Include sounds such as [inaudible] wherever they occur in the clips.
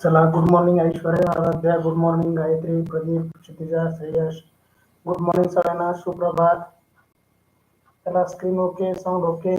चला good morning Aishwarya. Aaradhya good morning Gayatri Pradeep Kshitija Shreyash good morning सगळ्यांना. सुप्रभात. चला screen okay sound okay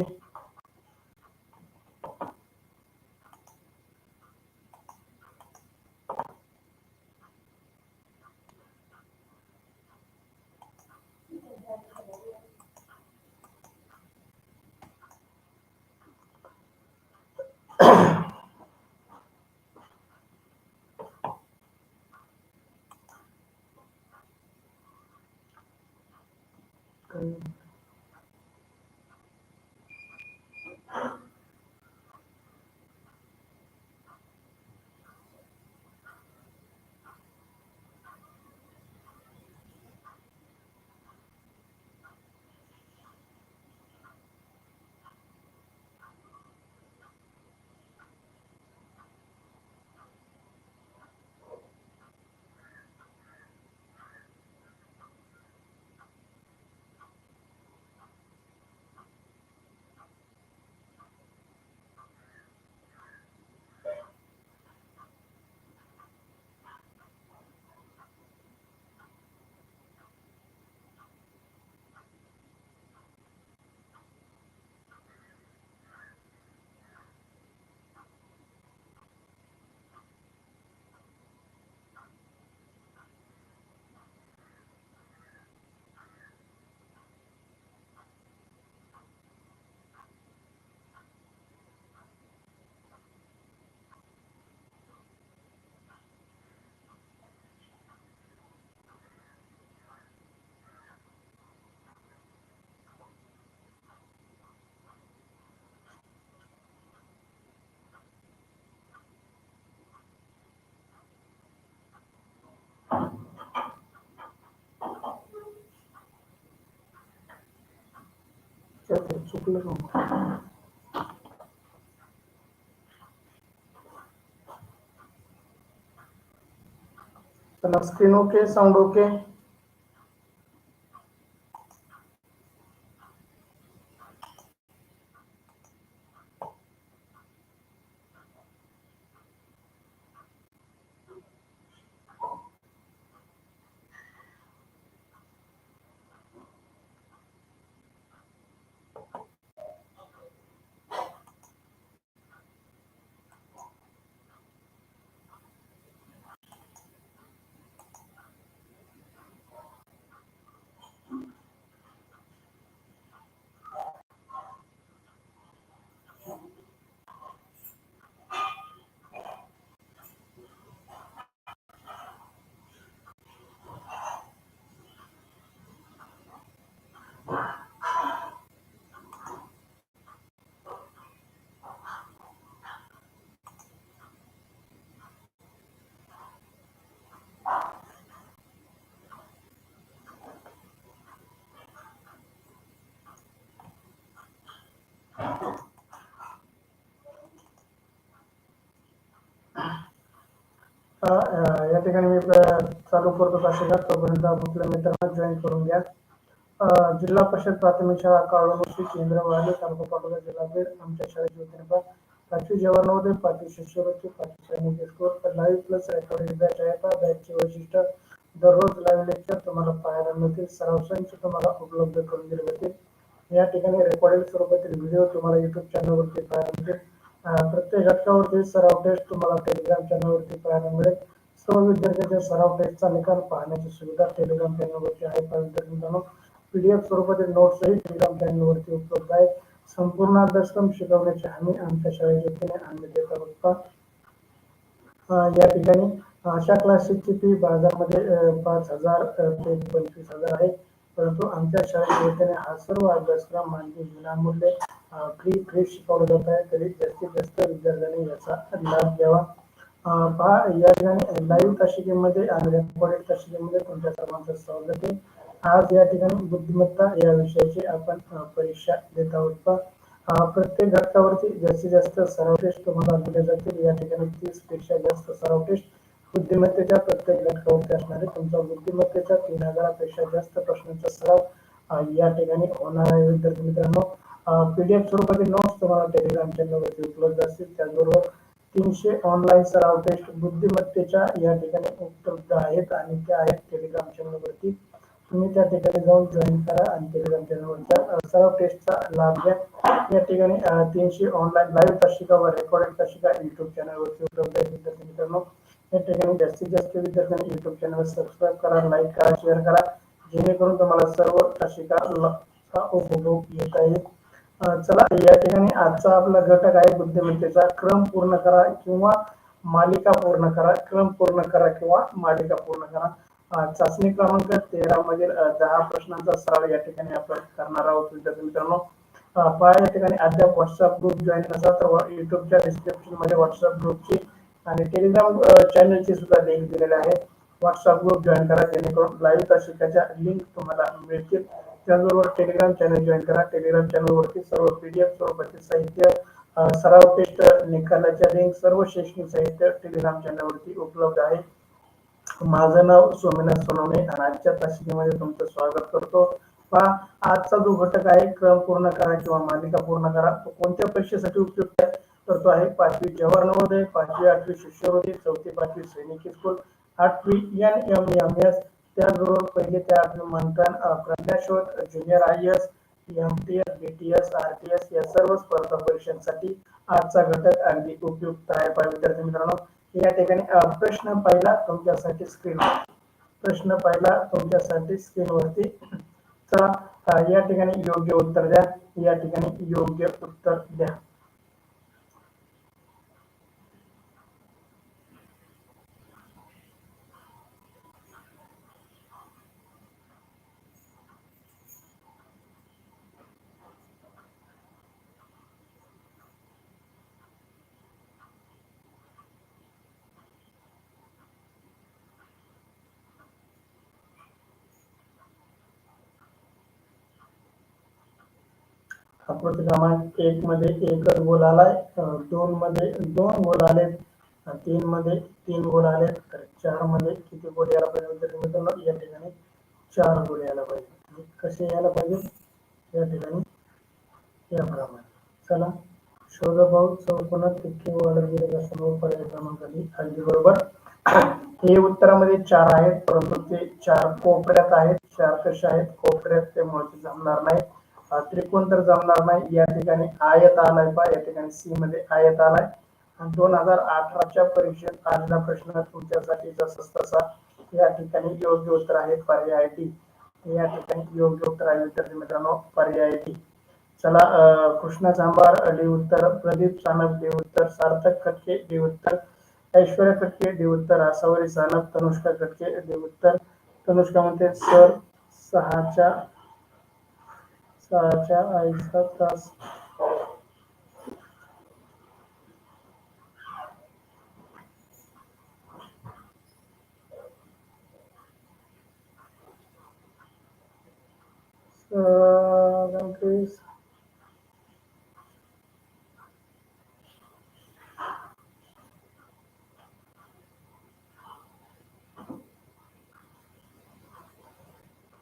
um, चुकलं का? चला स्क्रीन ओके साऊंड ओके या ठिकाणी मी चालू करतो तासिका तोपर्यंत आपल्या मित्रांना जॉईन करून घ्या. जिल्हा परिषद प्राथमिक शाळा काळोशी केंद्र वाले तालुका पाटोदा जिल्हा बीड आमच्या शाळेची वतीने पहा. पाचवी जवानमध्ये पाचवी शिष्यवृत्ती पाचवी सैनिक score live plus recording batch आहे पहा. बॅचचे वैशिष्ट्य दररोज लाईव्ह लेक्चर तुम्हाला पाहायला मिळतील. सराव संच तुम्हाला उपलब्ध करून दिले जातील. या ठिकाणी रेकॉर्डिंग स्वरूपातील व्हिडिओ तुम्हाला युट्यूब चॅनलवरती पाहायला मिळतील. प्रत्येक घटकावरती सराव टेस्ट तुम्हाला टेलिग्राम चॅनलवरती पाहायला मिळेल. सर्व विद्यार्थ्यांच्या सराव टेस्टचा निकाल पाहण्याची सुविधा टेलिग्राम चॅनलवरती आहे. पहा विद्यार्थी मित्रांनो पीडीएफ स्वरूपातील नोट्सही टेलिग्राम चॅनलवरती उपलब्ध आहे संपूर्ण अभ्यासक्रम शिकवण्याची हमी आमच्या शाळेच्या वतीने आम्ही देत आहोत या ठिकाणी अशा क्लासेसची फी बाजारमध्ये पाच हजार ते पंचवीस हजार आहे. परंतु आमच्या शाळेच्या वतीने हा सर्व अभ्यासक्रम मानवी विनामूल्य फ्री फ्री शिकवला जात आहे. तरी जास्तीत जास्त विद्यार्थ्यांनी याचा लाभ घ्यावा. पहा या ठिकाणी लाईव्ह तासिकेमध्ये आणि रेकॉर्डेड तासिकेमध्ये तुमच्या सर्वांचं स्वागत आहे? आज या ठिकाणी बुद्धिमत्ता या विषयाची आपण परीक्षा देत आहोत. पहा प्रत्येक घटकावरती जास्तीत जास्त सराव टेस्ट तुम्हाला दिले जातील. या ठिकाणी तीसपेक्षा जास्त सराव टेस्ट बुद्धिमत्तेच्या प्रत्येक घटकावरती असणारे तुमचा बुद्धिमत्तेच्या तीन हजारापेक्षा जास्त प्रश्नांचा सराव या ठिकाणी होणार आहे. विद्यार्थी मित्रांनो पीडीएफ स्वरूपातील नोट्स तुम्हाला टेलिग्राम चॅनलवरती उपलब्ध असतील. त्याचबरोबर तीनशे ऑनलाईन सराव टेस्ट बुद्धिमत्तेच्या या ठिकाणी उपलब्ध आहेत आणि त्या आहेत टेलिग्राम चॅनलवरती तुम्ही त्या ठिकाणी जाऊन जॉईन करा आणि टेलिग्राम चॅनलवरच्या सराव टेस्टचा लाभ घ्या. या ठिकाणी तीनशे ऑनलाईन लाईव्ह तासिका व रेकॉर्डेड तासिका युट्यूब चॅनलवरती उपलब्ध आहे विद्यार्थी मित्रांनो या ठिकाणी जास्तीत जास्त विद्यार्थ्यांनी युट्यूब चॅनल सबस्क्राईब करा लाईक करा शेअर करा. जेणेकरून तुम्हाला सर्व तासिका उपभोग येता येईल चला या ठिकाणी आजचा आपला घटक आहे बुद्धिमत्तेचा. क्रम पूर्ण करा किंवा मालिका पूर्ण करा. क्रम पूर्ण करा किंवा मालिका पूर्ण करा. चाचणी क्रमांक तेरा मधील दहा प्रश्नांचा सराव या ठिकाणी आपण करणार आहोत विद्यार्थी मित्रांनो. पहा या ठिकाणी अद्याप व्हॉट्सअप ग्रुप जॉईन नसा तर युट्यूबच्या डिस्क्रिप्शनमध्ये व्हॉट्सअप ग्रुपची आणि टेलिग्राम चॅनलची सुद्धा लिंक दिलेली आहे. व्हॉट्सअप ग्रुप जॉईन करा जेणेकरून लाईव्ह तासिकाच्या लिंक तुम्हाला मिळतील. त्याचबरोबर टेलिग्राम चॅनल जॉईन करा. टेलिग्राम चॅनलवरती सर्व पीडीएफ स्वरूपाचे साहित्य सराव टेस्ट निकालाच्या लिंक सर्व शैक्षणिक साहित्य टेलिग्राम चॅनलवरती उपलब्ध आहे. माझं नाव सोमनाथ सोनवणे आणि आजच्या तासिकेमध्ये तुमचं स्वागत करतो. पहा आजचा जो घटक आहे क्रम पूर्ण करा किंवा मालिका पूर्ण करा. तो कोणत्या परीक्षेसाठी उपयुक्त आहे? करतो आहे. पाचवी जवाहर नवोदय पाचवी आठवी शिष्यवृत्ती चौथी पाचवी सैनिकी स्कूल आठवी एन एम एम एस त्याचबरोबर पहिले ते आठवी Manthan Pragyashodh junior I S M T S B T S R T S या सर्व स्पर्धा परीक्षांसाठी आजचा घटक अगदी उपयुक्त आहे. पहा विद्यार्थी मित्रांनो या ठिकाणी प्रश्न पहिला तुमच्यासाठी स्क्रीन प्रश्न पहिला तुमच्यासाठी स्क्रीनवरती चला या ठिकाणी योग्य उत्तर द्या. या ठिकाणी योग्य उत्तर द्या. आकृती क्रमांक एक मध्ये एकच गोल आलाय दोन मध्ये दोन गोल आले तीन मध्ये तीन गोल आले तर चारमध्ये किती गोल यायला पाहिजे मित्रांनो? या ठिकाणी चार गोल यायला पाहिजे. म्हणजे कसे यायला पाहिजे? या ठिकाणी याप्रमाणे चला शोधभाऊ चौकोनात तितके वाढत गेले का सर्व पर्याय क्रमांकाची अगदी बरोबर. [clears throat] हे उत्तरामध्ये चार आहेत परंतु ते चार कोपऱ्यात आहेत. चार कसे आहेत? कोपऱ्यात ते मोठे जमणार नाही त्रिकोण तर जमणार नाही. या ठिकाणी आयत आलाय पा या ठिकाणी सी मध्ये आयत आलाय. आणि दोन हजार अठराच्या परीक्षेत आलेला प्रश्न तुमच्यासाठी जसंच तसा या ठिकाणी योग्य उत्तर आहे पर्याय डी या ठिकाणी योग्य उत्तर आहे विद्यार्थी मित्रांनो पर्याय डी चला अ, कृष्णा चांभार डी उत्तर प्रदीप सानप डी उत्तर सार्थक खटके डी उत्तर ऐश्वर्या खटके डी उत्तर आसावरी सानप तनुष्का खटके डी उत्तर. तनुष्का म्हणते सर सहाच्या सहाच्या आईचा तास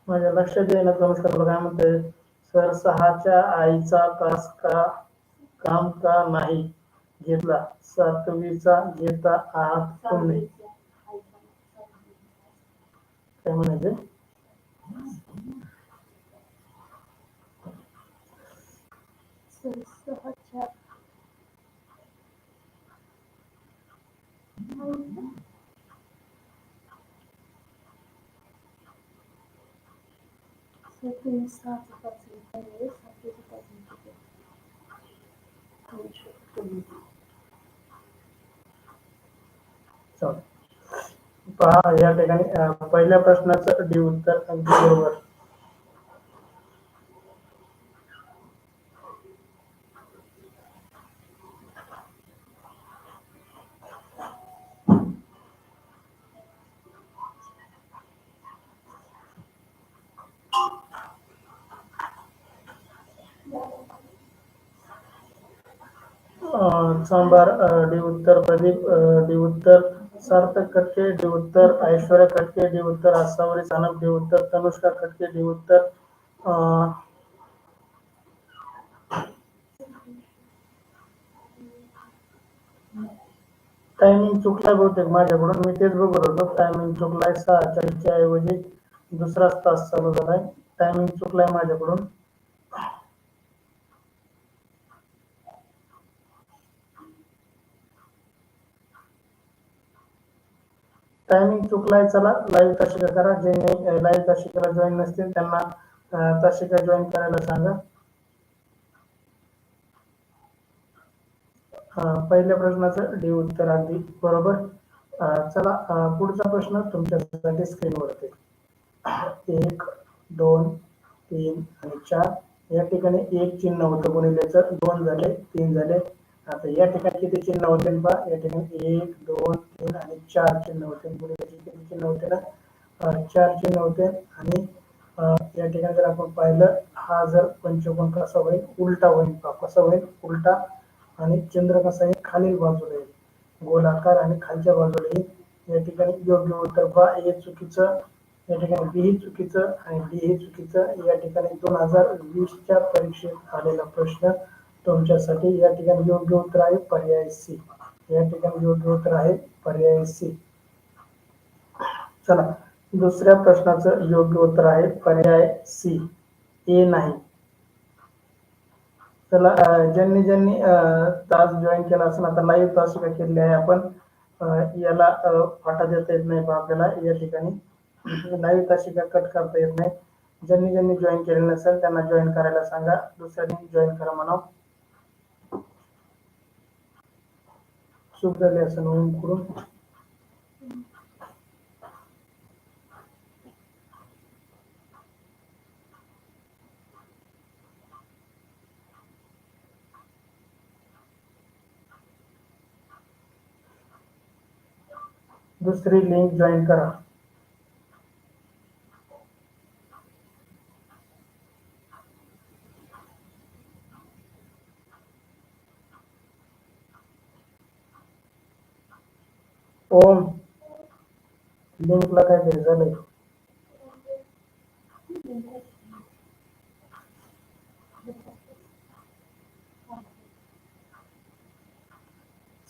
माझ्या लक्षात येईल नमस्कार बघा म्हणते तर सहाच्या आईचा कास का काम का नाही घेतला? सातवीचा घेता आहात तुम्ही काय म्हणायचे? सहाच्या सर पहा या ठिकाणी पहिल्या प्रश्नाचं डी उत्तर अगदी बरोबर सांबार अं, डी उत्तर प्रदीप अं, डी उत्तर सार्थक खटके डी उत्तर ऐश्वर्या खटके डी उत्तर आसावरी सानप डी उत्तर तनुष्का खटके डी उत्तर टायमिंग चुकलाय बहुतेक माझ्याकडून. मी तेच बघत होतो. टायमिंग चुकलाय सहा चाळीसच्या ऐवजी दुसराच तास चालू झालाय. टायमिंग चुकलाय माझ्याकडून. टायमिंग चुकलाय चला लाईव्ह तासिका करा जे लाईव्ह तासिकेला जॉईन नसतील त्यांना तशिका तासिका जॉईन करायला सांगा पहिल्या प्रश्नाचं डी उत्तर अगदी बरोबर. Uh, चला uh, पुढचा प्रश्न तुमच्यासाठी स्क्रीनवरती. एक दोन तीन आणि चार. या ठिकाणी एक चिन्ह होतं गुणिलेचं दोन झाले तीन झाले. आता या ठिकाणी किती चिन्ह होते बा? या ठिकाणी एक दोन तीन आणि चार चिन्ह होते. किती चिन्ह होते ना? चार चिन्ह होते. आणि या ठिकाणी जर आपण पाहिलं हा जर पंचकोन कसा होईल? उलटा होईल कसा होईल? उलटा. आणि चंद्र कसा आहे? खालील बाजूला येईल. गोलाकार आणि खालच्या बाजूला येईल. या ठिकाणी योग्य उत्तर बा हे चुकीचं. या ठिकाणी बी ही चुकीचं. आणि डी हे चुकीचं. या ठिकाणी दोन हजार वीसच्या परीक्षेत आलेला प्रश्न. तुमच्यासाठी या ठिकाणी योग्य उत्तर आहे पर्याय सी. या ठिकाणी योग्य उत्तर आहे पर्याय सी. चला दुसऱ्या प्रश्नाचं योग्य उत्तर आहे पर्याय सी. ए नाही. चला ज्यांनी ज्यांनी तास जॉईन केला असेल आता लाईव्ह तासिका केलेली आहे आपण याला फाटा देता येत नाही बा आपल्याला या ठिकाणी. लाईव्ह तासिका कट करता येत नाही. ज्यांनी ज्यांनी जॉईन केलेलं नसेल त्यांना जॉईन करायला सांगा. दुसऱ्यांनी जॉईन करा म्हणा चूक झाली असं नोंद करून दुसरी लिंक जॉईन करा ओम लिंकला काहीतरी झालंय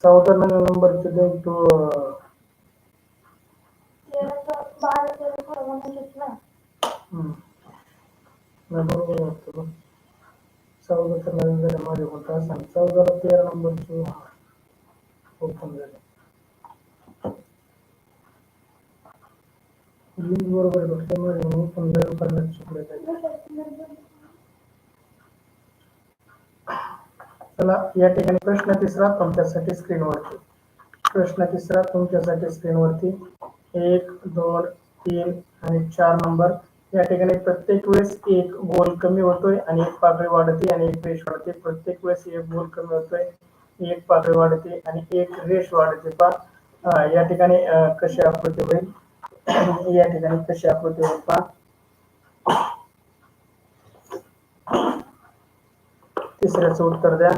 चौदा नंबरची लिंक तू अं, तेराचं बारा तेरा चौदा म्हणलेच ना हम्म. नाही बरोबर वाटतं बघ. चौदा तर नवीन झालं माझे कोणता सांग चौदाला तेरा नंबरची ओपन झाले लिंक बरोबर आहे बरोबर माझे म्हणून पंधरा रुपयाला चुकलं चला या ठिकाणी प्रश्न तिसरा तुमच्यासाठी स्क्रीनवरती प्रश्न तिसरा तुमच्यासाठी स्क्रीनवरती एक दोन तीन आणि चार नंबर या ठिकाणी प्रत्येक वेळेस एक गोल कमी होतोय आणि एक पाकळी वाढते आणि एक रेष वाढते. प्रत्येक वेळेस एक गोल कमी होतोय एक पाकळी वाढते आणि एक रेष वाढते. पा या ठिकाणी कशी आकृती होईल? या ठिकाणी कशी आकृती होईल तिसऱ्याचं उत्तर द्या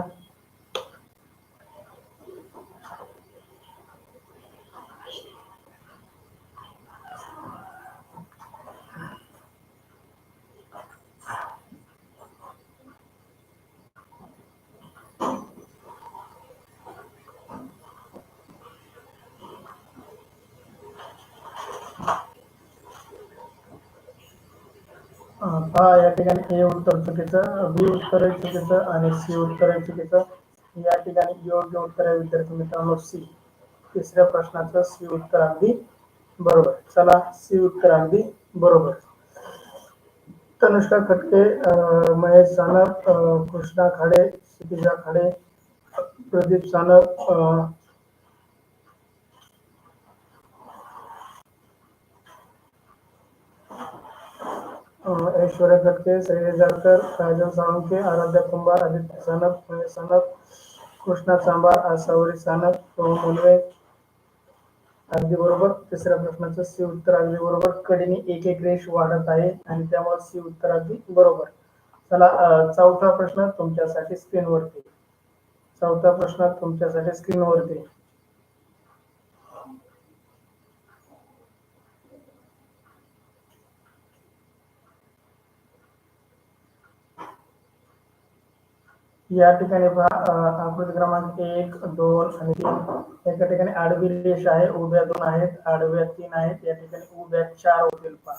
हा या ठिकाणी ए उत्तर चुकीचं बी उत्तर आहे चुकीचं आणि सी उत्तर आहे चुकीचं. या ठिकाणी e योग्य उत्तर आहे विद्यार्थी मित्रांनो सी तिसऱ्या प्रश्नाचं सी उत्तर अगदी बरोबर. चला सी उत्तर अगदी बरोबर. तनुष्का खटके अं, महेश सानप कृष्णा खाडे क्षितिजा खाडे प्रदीप सानप ऐश्वर्या कटके श्रेय जारकर काजल साळुंके आराध्या कुंभार आदित्य सानप महेश सानप कृष्णा चांबार आसावरी सानप सोहम मुलवे. अगदी बरोबर. तिसऱ्या प्रश्नाचं सी उत्तर अगदी बरोबर. कडीने एक एक रेष वाढत आहे आणि त्यामुळे सी उत्तर अगदी बरोबर. चला चौथा प्रश्न तुमच्यासाठी स्क्रीनवरती चौथा प्रश्न तुमच्यासाठी स्क्रीनवरती या ठिकाणी पहा आकृती क्रमांक एक दोन आणि तीन. एका ठिकाणी आडवी रेष आहे उभ्या दोन आहेत आडव्या तीन आहेत. या ठिकाणी उभ्या चार होतील पहा.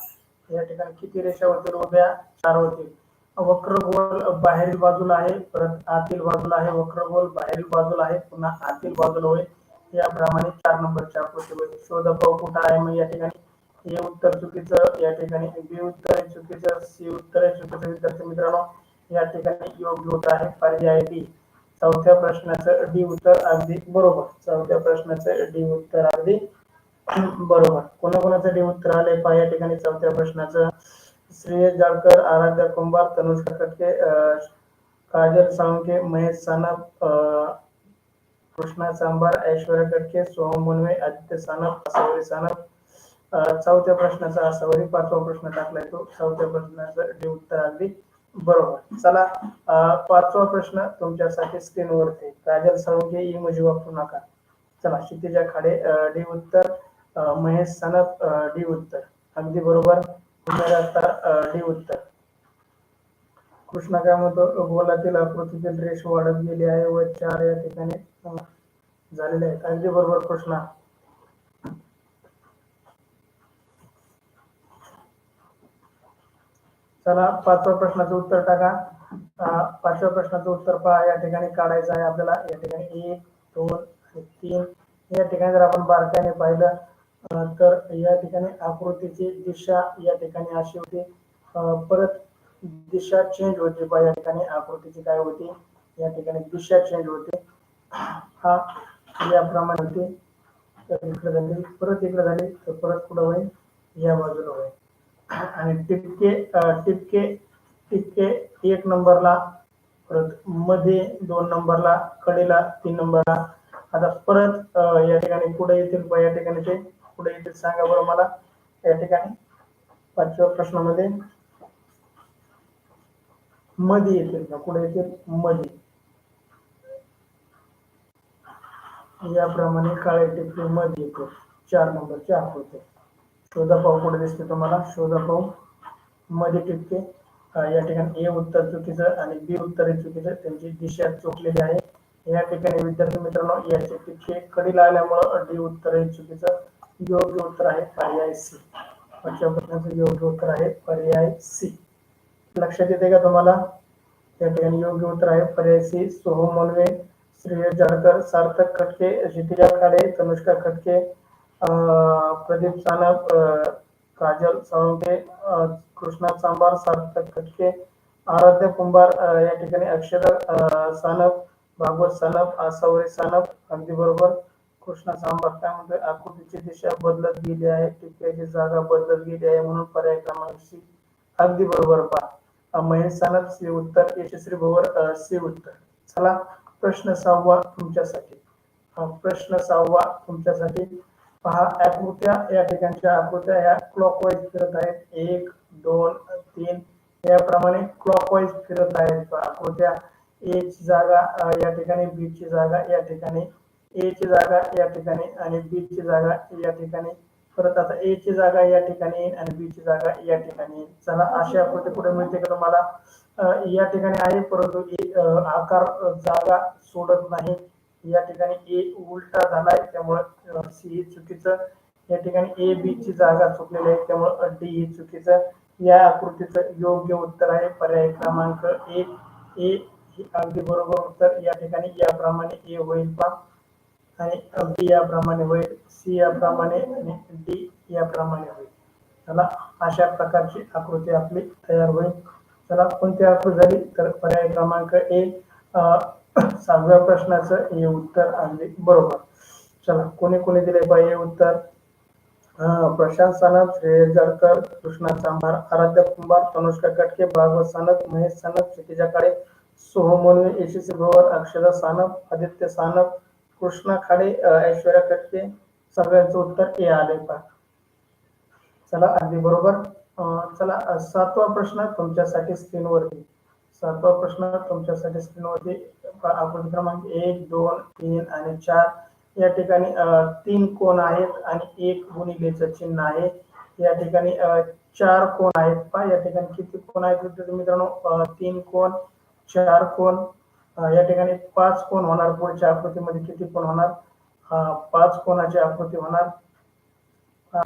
या ठिकाणी किती रेषा होतील? उभ्या चार होतील. वक्रगोल बाहेरील बाजूला आहे परत आतील बाजूला आहे वक्रगोल बाहेरील बाजूला आहे पुन्हा आतील बाजूला होईल. याप्रमाणे चार नंबरच्या आकृतीमध्ये शोध पाहू कुठं आहे? मग या ठिकाणी हे उत्तर चुकीचं या ठिकाणी बी उत्तर आहे चुकीचं सी उत्तर आहे चुकीचं. विद्यार्थी मित्रांनो या ठिकाणी योग्य होत आहे पर्याय डी चौथ्या प्रश्नाचं डी उत्तर अगदी बरोबर. चौथ्या प्रश्नाचं डी उत्तर अगदी बरोबर. कोणाकोणाचं डी उत्तर आलंय? पहा या ठिकाणी चौथ्या प्रश्नाचं. श्रेयस जाळकर आराध्या कुंभार तनुष्का कटके अं, काजल सावंके महेश सानप अं, कृष्णा सांबार ऐश्वर्या कटके सोहम मुनवे आदित्य सानप असावरी सानप. चौथ्या प्रश्नाचा आसावरी पाचवा प्रश्न टाकलाय तो. चौथ्या प्रश्नाचं डी उत्तर अगदी बरोबर. चला पाचवा प्रश्न तुमच्यासाठी स्क्रीनवरती. काजल साळुंके इमोजी वापरू नका. चला क्षितिजा खाडे डी उत्तर महेश सनप डी उत्तर. अगदी बरोबर. डी उत्तर. कृष्णा काय म्हणतो गोलातील आकृतीतील रेष वाढत गेली आहे व चार या ठिकाणी झालेले आहेत. अगदी बरोबर कृष्णा. चला पाचव्या प्रश्नाचं उत्तर टाका. पाचव्या प्रश्नाचं उत्तर पहा. या ठिकाणी काढायचं आहे आपल्याला. या ठिकाणी एक दोन आणि तीन. या ठिकाणी जर आपण बारक्याने पाहिलं तर या ठिकाणी आकृतीची दिशा या ठिकाणी अशी होती. परत दिशा चेंज होते पहा. या ठिकाणी आकृतीची काय होती? या ठिकाणी दिशा चेंज होते. हा याप्रमाणे होते. तर इकडे झाली परत इकडे झाली तर परत कुठं होईल? या बाजूला होईल. आणि टिपके टिपके टिपके एक नंबरला परत मध्ये दोन नंबरला कडेला तीन नंबरला. आता परत या ठिकाणी पुढे येतील या ठिकाणी ते पुढे येतील. सांगा बरं मला या ठिकाणी पाचव्या प्रश्नामध्ये. मध्ये येतील का? पुढे येतील मध्ये. याप्रमाणे काळे टिपके मध्ये येते. चार नंबरची आकृती शोधा पाहू पुढे दिसते तुम्हाला? शोधा पाहू मध्ये टिपके या ठिकाणी ए उत्तर चुकीचं आणि बी उत्तर हे चुकीचं त्यांची दिशा चुकलेली आहे. या ठिकाणी विद्यार्थी मित्रांनो याचे टिपके कडीला आल्यामुळं डी उत्तर हे चुकीचं योग्य उत्तर आहे पर्याय सी. पाचव्या प्रश्नाचं योग्य उत्तर आहे पर्याय सी. लक्षात येते का तुम्हाला? या ठिकाणी योग्य उत्तर आहे पर्याय सी. सोहम मोलवे श्रेय जाडकर सार्थक खटके क्षितिजा खाडे तनुष्का खटके प्रदीप सानप काजल साळुंके कृष्णा चांबार सार्थक खटके आराध्य कुंभार या ठिकाणी अक्षर सानप भागवत सानप आसावरी सानप अगदी बरोबर. कृष्णा सांबार काय म्हणतोय? आकृतीची दिशा बदलत गेली आहे टिपक्याची जागा बदलत गेली आहे म्हणून पर्याय क्रमांक अगदी बरोबर पहा. महेश सानप सी उत्तर यशस्वी भवर अं, सी उत्तर. चला प्रश्न सहावा तुमच्यासाठी. प्रश्न सहावा तुमच्यासाठी. पहा आकृत्या या ठिकाणच्या आकृत्या ह्या क्लॉकवाईज फिरत आहेत. एक दोन तीन. याप्रमाणे क्लॉकवाईज फिरत आहेत आकृत्या ए ची जागा या ठिकाणी बी ची जागा या ठिकाणी. ए ची जागा या ठिकाणी. आणि बी ची जागा या ठिकाणी. परत आता ए ची जागा या ठिकाणी येईल आणि बी ची जागा या ठिकाणी येईल. चला अशी आकृती कुठे मिळते का तुम्हाला? या ठिकाणी आहे परंतु आकार जागा सोडत नाही. या ठिकाणी ए उलटा झालाय त्यामुळे सी हे चुकीचं. या ठिकाणी ए बी ची जागा चुकलेली आहे त्यामुळे डी हे चुकीचं. या आकृतीचं योग्य उत्तर आहे पर्याय क्रमांक ए ए हे अगदी बरोबर उत्तर. या ठिकाणी याप्रमाणे ए होईल पा आणि बी याप्रमाणे होईल. सी याप्रमाणे आणि डी याप्रमाणे होईल. चला अशा प्रकारची आकृती आपली तयार होईल. चला कोणती आकृती झाली? तर पर्याय क्रमांक ए सहाव्या प्रश्नाचं हे उत्तर अगदी बरोबर. चला कोणी कोणी दिले पाहिजे उत्तर? प्रशांत सानप श्रेयस जळकर कृष्णा चांभार आराध्य कुंभार तनुष्का कटके भागवत सानप महेश सानप क्षितिजा काळे सोहम यशस्वी भवर अक्षदा सानप आदित्य सानप कृष्णा खाडे ऐश्वर्या कटके सगळ्यांचं उत्तर ए आले पा चला अगदी बरोबर. चला सातवा प्रश्न तुमच्यासाठी स्क्रीनवरती सातवा प्रश्न तुमच्यासाठी स्क्रीनवरती आकृती क्रमांक एक दोन तीन आणि चार या ठिकाणी तीन कोण आहेत आणि एक गुणिलेचं चिन्ह आहे. या ठिकाणी चार कोण आहेत? पा या ठिकाणी किती कोण आहेत? विद्यार्थी मित्रांनो तीन कोण चार कोण या ठिकाणी पाच कोण होणार? पुढच्या आकृतीमध्ये किती कोण होणार? पाच कोणाची आकृती होणार?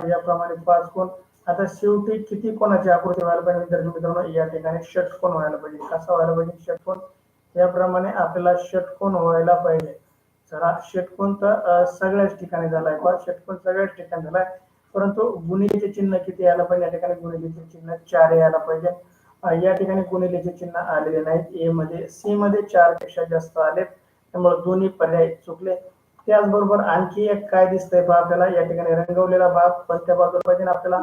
याप्रमाणे पाच कोण आता शेवटी किती कोणाची आकृती व्हायला पाहिजे विद्यार्थी मित्रांनो? या ठिकाणी षटकोन व्हायला पाहिजे? कसा व्हायला पाहिजे षटकोन याप्रमाणे आपल्याला षटकोन व्हायला पाहिजे? चला षटकोन तर सगळ्याच ठिकाणी झालाय बा षटकोन सगळ्याच ठिकाणी झालाय. परंतु गुणिलेचे चिन्ह किती यायला पाहिजे? या ठिकाणी गुणिलेचे चिन्ह चार यायला पाहिजे. या ठिकाणी गुणिलेचे चिन्ह आलेले नाहीत. ए मध्ये सी मध्ये चारपेक्षा जास्त आले त्यामुळे दोन्ही पर्याय चुकले. त्याचबरोबर आणखी एक काय दिसतंय पहा आपल्याला? या ठिकाणी रंगवलेला भाग कोणत्या बाजूला पाहिजे आपल्याला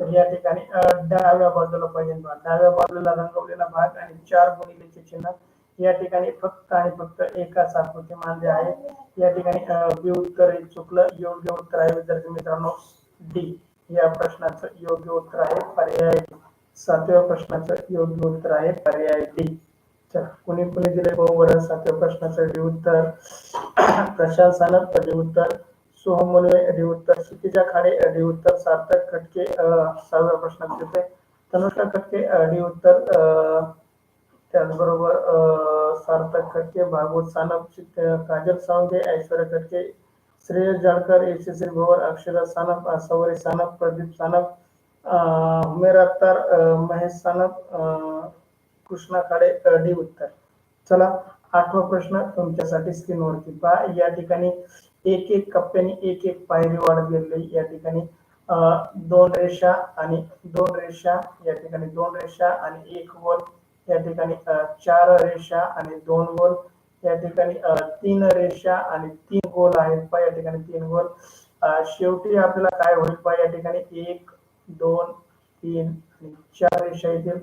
तर या ठिकाणी डाव्या बाजूला पाहिजे डाव्या बाजूला रंगवलेला भाग आणि चार गुणिलेचे चिन्ह. या ठिकाणी फक्त आणि फक्त एकाच आकृती मानले आहे या ठिकाणी बी उत्तर चुकलं. योग्य उत्तर आहे विद्यार्थी मित्रांनो. डी. या प्रश्नाचं योग्य उत्तर आहे. पर्याय सातव्या प्रश्नाचं योग्य उत्तर आहे. पर्याय डी. कुणी कुणी दिले बरोबर सातव्या प्रश्नासाठी उत्तर. [clears throat] प्रशांत सानप डी उत्तर. सोहम मुलवे डी उत्तर. क्षितिजा खाडे डी उत्तर. सार्थक खटके सहाव्या प्रश्नात येते. तनुषा खटके डी उत्तर. त्याचबरोबर सार्थक खटके भागवत सानप काजल सावंगे ऐश्वर्या खटके श्रेयस जाडकर यशस्वी भोवर अक्षरा सानप सवरी सानप प्रदीप सानप अं, उमेर अत्तार महेश सानप कृष्णा खाडे अं, उत्तर. चला आठवा प्रश्न तुमच्यासाठी स्क्रीनवरती पहा. या ठिकाणी एक एक कप्प्याने एक एक पायरी वाढत गेलेली या ठिकाणी दोन रेषा आणि दोन रेषा. या ठिकाणी दोन रेषा आणि एक वर या ठिकाणी चार रेषा आणि दोन वर या ठिकाणी तीन रेषा आणि तीन गोल आहेत पा या ठिकाणी तीन गोल शेवटी आपल्याला काय होईल पा या ठिकाणी एक दोन तीन आणि चार रेषा येतील.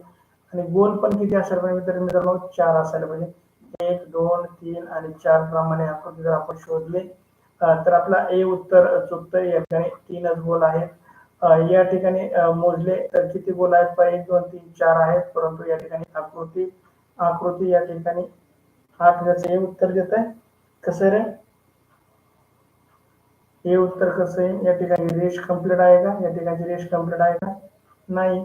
आणि गोल पण किती असायला पाहिजे तर मित्रांनो चार असायला पाहिजे. एक दोन तीन आणि चार प्रमाणे आकृती जर आपण शोधले तर आपला ए उत्तर चुकतं या ठिकाणी तीनच गोल आहेत. या ठिकाणी मोजले तर किती गोल आहेत? पाहिजे एक दोन तीन चार आहेत. परंतु या ठिकाणी आकृती आकृती या ठिकाणी आठ त्याचं उत्तर देत आहे. कसं रे? हे उत्तर कसं आहे? या ठिकाणी रेश कंप्लीट आहे का? या ठिकाणी रेश कंप्लीट आहे का? नाही.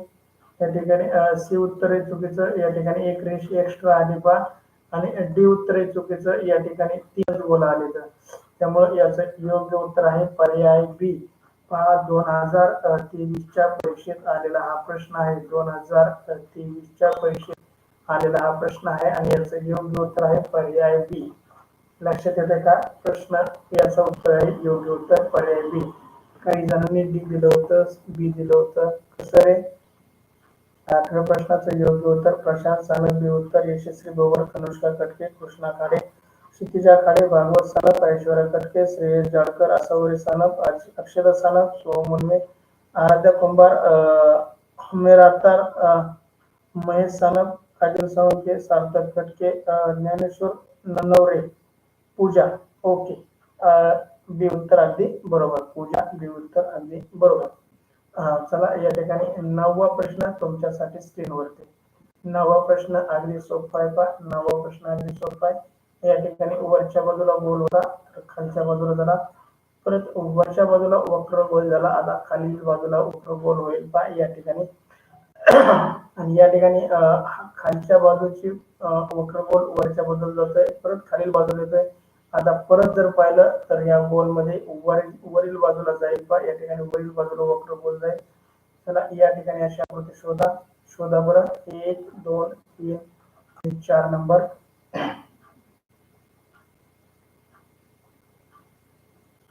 या ठिकाणी सी उत्तर आहे चुकीचं या ठिकाणी एक रेश एक्स्ट्रा आली पा आणि डी उत्तर आहे चुकीचं या ठिकाणी तीनच गोल आले तर त्यामुळे याचं योग्य उत्तर आहे पर्याय बी. पहा दोन हजार तेवीसच्या परीक्षेत आलेला हा प्रश्न आहे. दोन हजार तेवीसच्या परीक्षेत आलेला हा प्रश्न आहे आणि याचं योग्य उत्तर आहे पर्याय बी. लक्षात येतं का? प्रश्न याचं उत्तर आहे योग्य उत्तर पर्याय बी. काही जणांनी डी दिलं होतं बी दिलं होतं. कसं रे? आठव्या प्रश्नाचं योग्य उत्तर प्रशांत सानप उत्तर यशस्वी भवर कनुष्का कटके कृष्णा खाडे क्षितिजा खाडे भागवत सानप ऐश्वर्या कटके श्रेयस जाडकर असावरी सानप अक्षदा सानप सोहम मुनमे आराध्या कुंभार अं, मेरा महेश सानप काजल सावंके सार्थक कटके ज्ञानेश्वर ननवरे पूजा ओके अं, बी उत्तर अगदी बरोबर पूजा बी उत्तर अगदी बरोबर. चला या ठिकाणी नववा प्रश्न तुमच्यासाठी स्क्रीनवरती नववा प्रश्न अगदी सोपा आहे पा नववा प्रश्न अगदी सोपा आहे. या ठिकाणी वरच्या बाजूला गोल होता तर खालच्या बाजूला झाला. परत वरच्या बाजूला वक्र गोल झाला आता खालील बाजूला वक्र गोल होईल पा या ठिकाणी. आणि या ठिकाणी खालच्या बाजूची वक्र गोल वरच्या बाजूला जातोय परत खालील बाजूला येतोय. आता परत जर पाहिलं तर या गोलमध्ये वरील बाजूला जाईल पा या ठिकाणी वरील बाजूला वक्र गोल जाईल. चला या ठिकाणी अशी आकृती शोधा. शोधा बरं. एक दोन तीन आणि चार नंबर.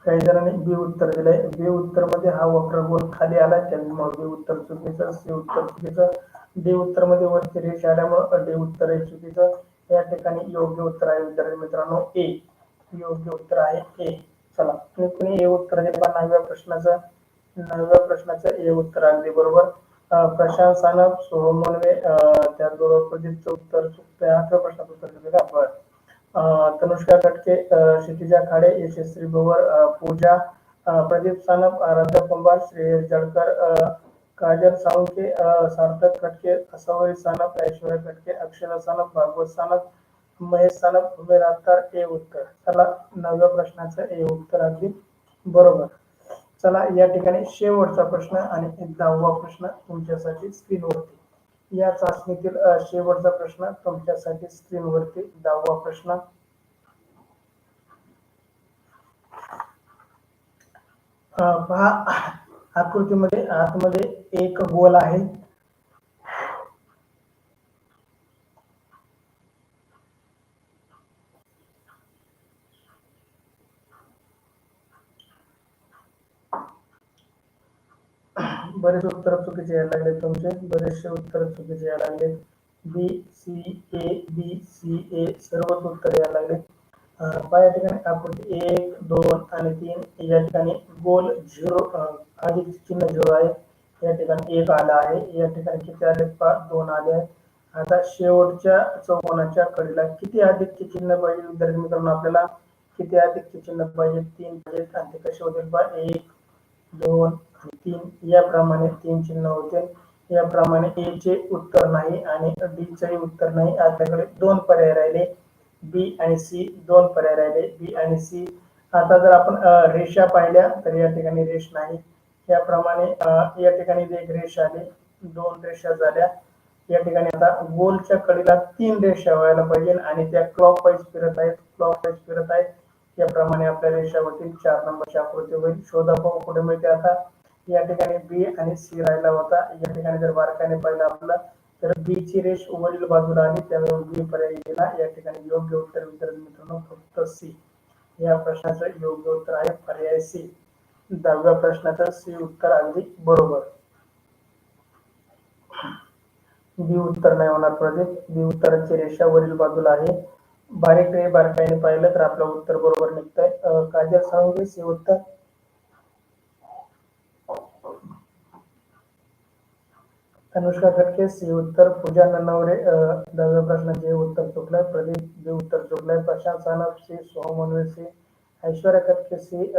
काही जणांनी बी उत्तर दिलंय. बी म्हणजे उत्तरमध्ये हा वक्र गोल खाली आला त्यामुळे बी उत्तर चुकीचं सी उत्तर चुकीचं. डी उत्तरमध्ये वरती रेष आल्यामुळं डी उत्तर आहे चुकीचं. या ठिकाणी योग्य उत्तर आहे विद्यार्थी मित्रांनो ए योग्य उत्तर आहे ए चला तुम्ही कुणी ए उत्तर दे का? नवव्या प्रश्नाचं नवव्या प्रश्नाचं ए उत्तर अगदी बरोबर. प्रशांत सानप सोहम त्याचबरोबर प्रदीपचं उत्तर चुकतंय. आठव्या प्रश्नाचं उत्तर दिलं का? बरं. तनुष्का कटके क्षितिजा खाडे यशस्वी भवर पूजा प्रदीप सानप आराध्या कुंभार श्रेयस जडकर काजल साळुंके सार्थक कटके असवरी सानप ऐश्वर्या कटके अक्षरा सानप भागवत सानप महेश सानप उमेर ए उत्तर. चला नवव्या प्रश्नाचं ए उत्तर अगदी बरोबर. चला या ठिकाणी शेवटचा प्रश्न आणि दहावा प्रश्न तुमच्यासाठी स्क्रीनवरती. या चाचणीतील शेवटचा प्रश्न तुमच्यासाठी स्क्रीनवरती दहावा प्रश्न. पहा आकृतीमध्ये आतमध्ये एक गोल आहे. बरेच उत्तर चुकीचे यायला लागले तुमचे. बरेचसे उत्तर चुकीचे यायला लागले B C A B C ए सर्वच उत्तर यायला लागले पहा या ठिकाणी आपण एक दोन आणि तीन. या ठिकाणी गोल झिरो अधिक चिन्ह झिरो आहे. या ठिकाणी एक आला आहे. या ठिकाणी किती आले पाच दोन आले आहेत. आता शेवटच्या चौकोनाच्या कडीला किती अधिकचे चिन्ह पाहिजे? विद्यार्थी मित्रांनो आपल्याला किती अधिकचे चिन्ह पाहिजे? तीन पाहिजे आणि ते कसे होतील पहा? एक दोन आणि तीन. याप्रमाणे तीन चिन्ह होते. याप्रमाणे ए चे उत्तर नाही आणि डी चे उत्तर नाही. आपल्याकडे दोन पर्याय राहिले. बी आणि सी दोन पर्याय राहिले. बी आणि सी आता जर आपण रेषा पाहिल्या तर या ठिकाणी रेष नाही. याप्रमाणे या ठिकाणी एक रेष आली. दोन रेषा झाल्या. या ठिकाणी आता गोलच्या कडीला तीन रेषा व्हायला पाहिजे आणि त्या क्लॉक वाईज फिरत आहेत. क्लॉक वाईज फिरत आहेत. याप्रमाणे आपल्या रेषावरती चार नंबरची आकृती होईल. शोधा पाहू कुठे मिळते. आता या ठिकाणी बी आणि सी राहिला होता. या ठिकाणी जर बारकाने पाहिलं आपलं तर बी ची रेष वरील बाजूला आली. त्यावेळी बी पर्याय गेला या ठिकाणी योग्य उत्तर विद्यार्थी मित्रांनो फक्त सी या प्रश्नाचं योग्य उत्तर आहे पर्याय सी दहाव्या प्रश्नाचं सी उत्तर अगदी बरोबर. बी उत्तर नाही होणार प्रदीप. बी उत्तराची रेषा वरील बाजूला आहे. बारीक रे बारकाईने पाहिलं तर आपलं उत्तर बरोबर निघतंय. अं, काजल सांगू हे उत्तर. अनुष्का खटके सी उत्तर. पूजा नन्नावरे दहाव्या प्रश्नाचे उत्तर चुकलंय प्रदीप जे उत्तर चुकलंय Prashant Sanap C Soham Anvay C Aishwarya Khatke C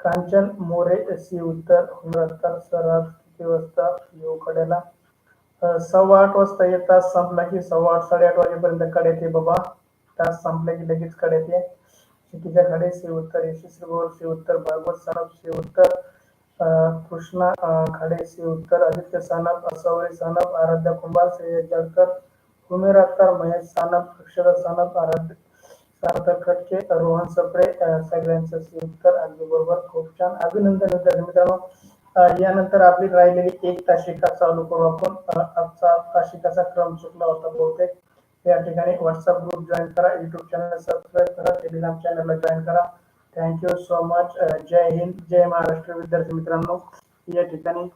Kanchan More C उत्तर. हुनरत्तर सराफ किती वाजता येऊ कडेला सव्वा आठ वाजता येत तास संपला की सव्वा आठ साडेआठ वाजेपर्यंत कडे येते बाबा. तास संपला की लगेच कडे येते. क्षितिजा खाडे सी उत्तर यशस्वी गौर सी उत्तर भागवत सानप सी उत्तर कृष्णा खडे खाडे उत्तर आदित्य सानप असवरी सानप आराध्या कुंभार श्रेय जळकर उमेर अख्तर महेश सानप अक्षरा सानप आराध्य सार्थक खटके रोहन सप्रे सगळ्यांचं सी उत्तर. अगदी बरोबर. खूप छान. अभिनंदन विद्यार्थी मित्रांनो. यानंतर आपली राहिलेली एक तासिका चालू करू आपण. आजचा तासिकाचा क्रम चुकला होता बहुतेक. या ठिकाणी व्हॉट्सअप ग्रुप जॉईन करा युट्यूब चॅनल सबस्क्राईब करा टेलिग्राम चॅनलला जॉईन करा. थँक्यू सो मच जय हिंद जय महाराष्ट्र. विद्यार्थी मित्रांनो या ठिकाणी